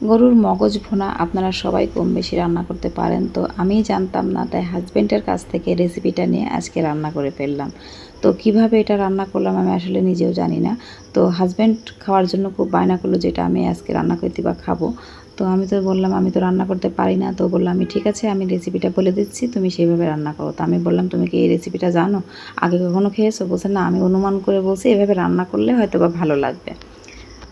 গরুর মগজ ভুনা আপনারা সবাই কম বেশি রান্না করতে পারেন তো আমি জানতাম না, তাই হাজব্যান্ডের কাছ থেকে রেসিপিটা নিয়ে আজকে রান্না করে ফেললাম। তো কীভাবে এটা রান্না করলাম আমি আসলে নিজেও জানি না। তো হাজব্যান্ড খাওয়ার জন্য খুব বায়না করল যেটা আমি আজকে রান্না করতে বা খাব। তো আমি তো বললাম, আমি তো রান্না করতে পারি না। তো বললাম আমি ঠিক আছে, আমি রেসিপিটা বলে দিচ্ছি, তুমি সেইভাবে রান্না করো। তো আমি বললাম, তুমি কি এই রেসিপিটা জানো? আগে কখনো খেয়েছো? বলছে, না, আমি অনুমান করে বলছি, এভাবে রান্না করলে হয়তো বা ভালো লাগবে।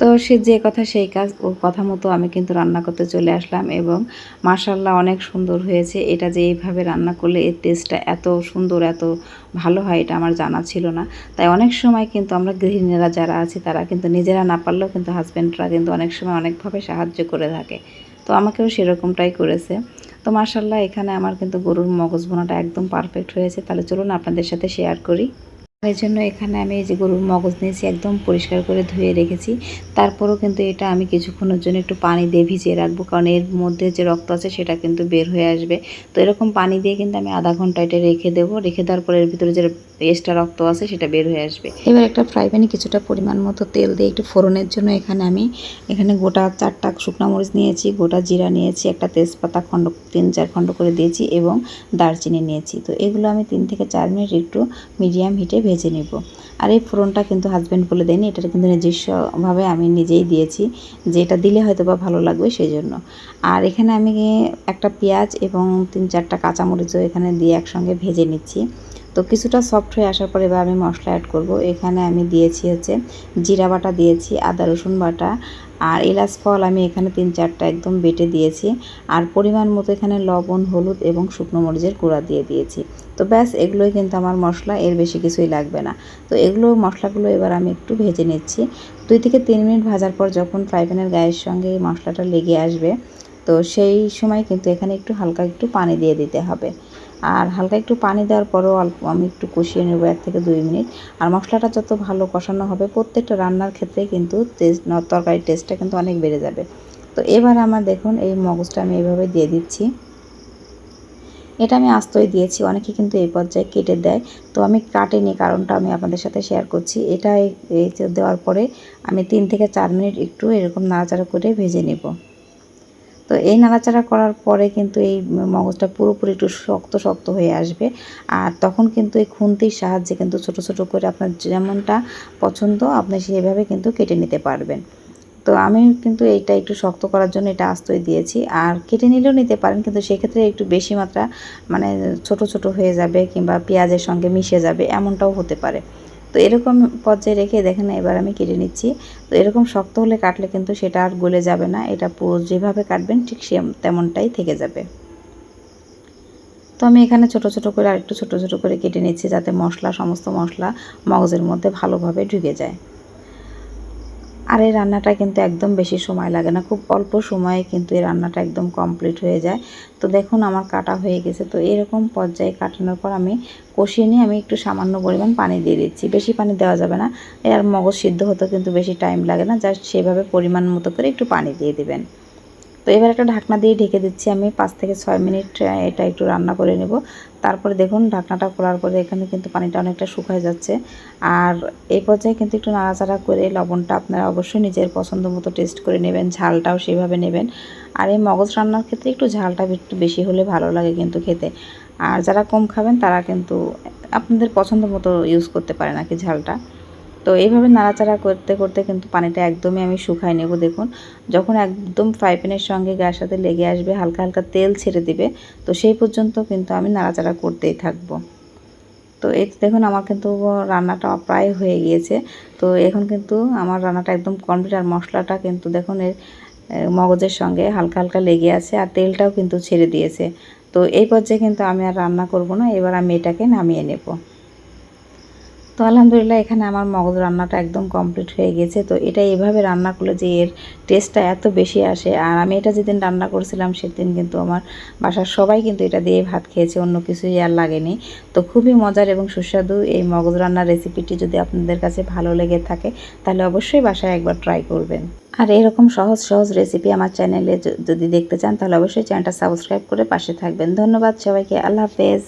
তো সে যে কথা সেই কাজ ওর কথা মতো আমি কিন্তু রান্না করতে চলে আসলাম এবং মার্শাল্লাহ অনেক সুন্দর হয়েছে। এটা যে এইভাবে রান্না করলে এর টেস্টটা এত সুন্দর, এত ভালো হয়, এটা আমার জানা ছিল না। তাই অনেক সময় কিন্তু আমরা গৃহিণীরা যারা আছি, তারা কিন্তু নিজেরা না পারলেও কিন্তু হাজব্যান্ডরা কিন্তু অনেক সময় অনেকভাবে সাহায্য করে থাকে। তো আমাকেও সেরকমটাই করেছে। তো মার্শাল্লাহ এখানে আমার কিন্তু গরুর মগজ বোনাটা একদম পারফেক্ট হয়েছে। তাহলে চলুন আপনাদের সাথে শেয়ার করি। এই জন্য এখানে আমি এই যে গরুর মগজ নিয়েছি, একদম পরিষ্কার করে ধুয়ে রেখেছি। তারপরও কিন্তু এটা আমি কিছুক্ষণের জন্য একটু পানি দিয়ে ভিজিয়ে রাখব, কারণ এর মধ্যে যে রক্ত আছে সেটা কিন্তু বের হয়ে আসবে। তো এরকম পানি দিয়ে কিন্তু আমি আধা ঘণ্টা এটা রেখে দেবো। রেখে দেওয়ার পরে এর ভিতরে যে এক্সট্রা রক্ত আছে সেটা বের হয়ে আসবে। এবার একটা ফ্রাই প্যানে কিছুটা পরিমাণ মতো তেল দিয়ে একটু ফোড়নের জন্য এখানে আমি, এখানে গোটা চারটা শুকনো মরিচ নিয়েছি, গোটা জিরা নিয়েছি, একটা তেজপাতা খণ্ড, তিন চার খণ্ড করে দিয়েছি এবং দারচিনি নিয়েছি। তো এগুলো আমি তিন থেকে চার মিনিট একটু মিডিয়াম হিটে ভেজে নেব। আর এই ফোড়নটা কিন্তু হাজব্যান্ড বলে দেয়নি এটা কিন্তু নিজস্বভাবে আমি নিজেই দিয়েছি, যে এটা দিলে হয়তো বা ভালো লাগবে সেই জন্য আর এখানে আমি একটা পেঁয়াজ এবং তিন চারটা কাঁচামরিচও এখানে দিয়ে একসঙ্গে ভেজে নিচ্ছি। তো কিছুটা সফট হয়ে আসার পরে এবার আমি মশলা অ্যাড করব। এখানে আমি দিয়েছি হচ্ছে জিরা বাটা, দিয়েছি আদা রসুন বাটা আর এলাচ ফল আমি এখানে তিন চারটা একদম বেটে দিয়েছি। আর পরিমাণ মতো এখানে লবণ, হলুদ এবং শুকনো মরিচের গুঁড়া দিয়ে দিয়েছি। তো ব্যাস, এগুলোই কিন্তু আমার মশলা, এর বেশি কিছুই লাগবে না। তো এগুলো মশলাগুলো এবার আমি একটু ভেজে নিচ্ছি। দুই থেকে তিন মিনিট ভাজার পর যখন ফ্রাই প্যানের গায়ের সঙ্গে এই মশলাটা লেগে আসবে, তো সেই সময় কিন্তু এখানে একটু হালকা একটু পানি দিয়ে দিতে হবে। আর হালকা একটু পানি দেওয়ার পরেও অল্প আমি একটু কষিয়ে নেব এক থেকে দুই মিনিট। আর মশলাটা যত ভালো কষানো হবে, প্রত্যেকটা রান্নার ক্ষেত্রে কিন্তু টেস্ট তরকারির টেস্টটা কিন্তু অনেক বেড়ে যাবে। তো এবার আমার দেখুন, এই মগজটা আমি এভাবে দিয়ে দিচ্ছি। এটা আমি আস্তই দিয়েছি, অনেকে কিন্তু এই পর্যায়ে কেটে দেয়। তো আমি কাটিনি, কারণটা আমি আপনাদের সাথে শেয়ার করছি। এটা দেওয়ার পরে আমি তিন থেকে চার মিনিট একটু এরকম নাড়াচাড়া করে ভেজে নেব। তো এই নাড়াচাড়া করার পরে কিন্তু এই মগজটা পুরোপুরি একটু শক্ত শক্ত হয়ে আসবে। আর তখন কিন্তু এই খুন্তির সাহায্যে কিন্তু ছোট ছোট করে আপনার যেমনটা পছন্দ, আপনি সেইভাবে কিন্তু কেটে নিতে পারবেন। তো আমি কিন্তু এইটা একটু শক্ত করার জন্য এটা আস্তই দিয়েছি। আর কেটে নিলেও নিতে পারেন, কিন্তু সেক্ষেত্রে একটু বেশি মাত্রা মানে ছোট ছোট হয়ে যাবে কিংবা পেঁয়াজের সঙ্গে মিশে যাবে, এমনটাও হতে পারে। তো এরকম পর্যায়ে রেখে দেখেন এবার আমি কেটে নিচ্ছি। তো এরকম শক্ত হলে কাটলে কিন্তু সেটা আর গলে যাবে না, এটা পুরো যেভাবে কাটবেন ঠিক সে তেমনটাই থেকে যাবে। তো আমি এখানে ছোট ছোট করে আরেকটু ছোট ছোট করে কেটে নিচ্ছি যাতে মশলা, সমস্ত মশলা মগজের মধ্যে ভালোভাবে ঢুকে যায়। আর এই রান্নাটা কিন্তু একদম বেশি সময় লাগে না, খুব অল্প সময়ে কিন্তু এই রান্নাটা একদম কমপ্লিট হয়ে যায়। তো দেখুন আমার কাটা হয়ে গেছে, তো এরকম পর্যায়ে কাটানোর পর আমি কষিয়ে নিয়ে আমি একটু সামান্য পরিমাণ পানি দিয়ে দিচ্ছি। বেশি পানি দেওয়া যাবে না এর মগজ সিদ্ধ হতে কিন্তু বেশি টাইম লাগে না, জাস্ট সেভাবে পরিমাণ মতো করে একটু পানি দিয়ে দেবেন। তো এবার একটা ঢাকনা দিয়ে ঢেকে দিচ্ছি আমি, পাঁচ থেকে ছয় মিনিট এটা একটু রান্না করে নেব। তারপরে দেখুন ঢাকনাটা খোলার পরে এখানে কিন্তু পানিটা অনেকটা শুকায় যাচ্ছে। আর এই পর্যায়ে কিন্তু একটু নাড়াচাড়া করে লবণটা আপনারা অবশ্যই নিজের পছন্দ মতো টেস্ট করে নেবেন, ঝালটাও সেভাবে নেবেন। আর এই মগজ রান্নার ক্ষেত্রে একটু ঝালটা একটু বেশি হলে ভালো লাগে কিন্তু খেতে। আর যারা কম খাবেন তারা কিন্তু আপনাদের পছন্দ মতো ইউজ করতে পারেন আর কি ঝালটা। তো এইভাবে নাড়াচাড়া করতে করতে কিন্তু পানিটা একদমই আমি শুকাই নেব। দেখুন, যখন একদম ফ্রাই প্যানের সঙ্গে গ্যাস সাথে লেগে আসবে, হালকা হালকা তেল ছেড়ে দিবে, তো সেই পর্যন্ত কিন্তু আমি নাড়াচাড়া করতেই থাকব। তো এই দেখুন, আমার কিন্তু রান্নাটা প্রায় হয়ে গিয়েছে। তো এখন কিন্তু আমার রান্নাটা একদম কমপ্লিট, আর মশলাটা কিন্তু দেখুন, এর মগজের সঙ্গে হালকা হালকা লেগে আছে, আর তেলটাও কিন্তু ছেড়ে দিয়েছে। তো এই পর্যায়ে কিন্তু আমি আর রান্না করব না, এবার আমি এটাকে নামিয়ে নেব। আলহামদুলিল্লাহ এখানে আমার মগজ রান্নাটা একদম কমপ্লিট হয়ে গেছে। তো এটা এভাবে রান্না করলে যে এর টেস্টটা এত বেশি আসে। আর আমি এটা যেদিন রান্না করেছিলাম সেদিন কিন্তু আমার বাসার সবাই কিন্তু এটা দিয়ে ভাত খেয়েছে, অন্য কিছুই আর লাগেনি। তো খুবই মজার এবং সুস্বাদু এই মগজ রান্নার রেসিপিটি যদি আপনাদের কাছে ভালো লেগে থাকে, তাহলে অবশ্যই বাসায় একবার ট্রাই করবেন। আর এরকম সহজ সহজ রেসিপি আমার চ্যানেলে যদি দেখতে চান, তাহলে অবশ্যই চ্যানেলটা সাবস্ক্রাইব করে পাশে থাকবেন। ধন্যবাদ সবাইকে, আল্লাহ হাফেজ।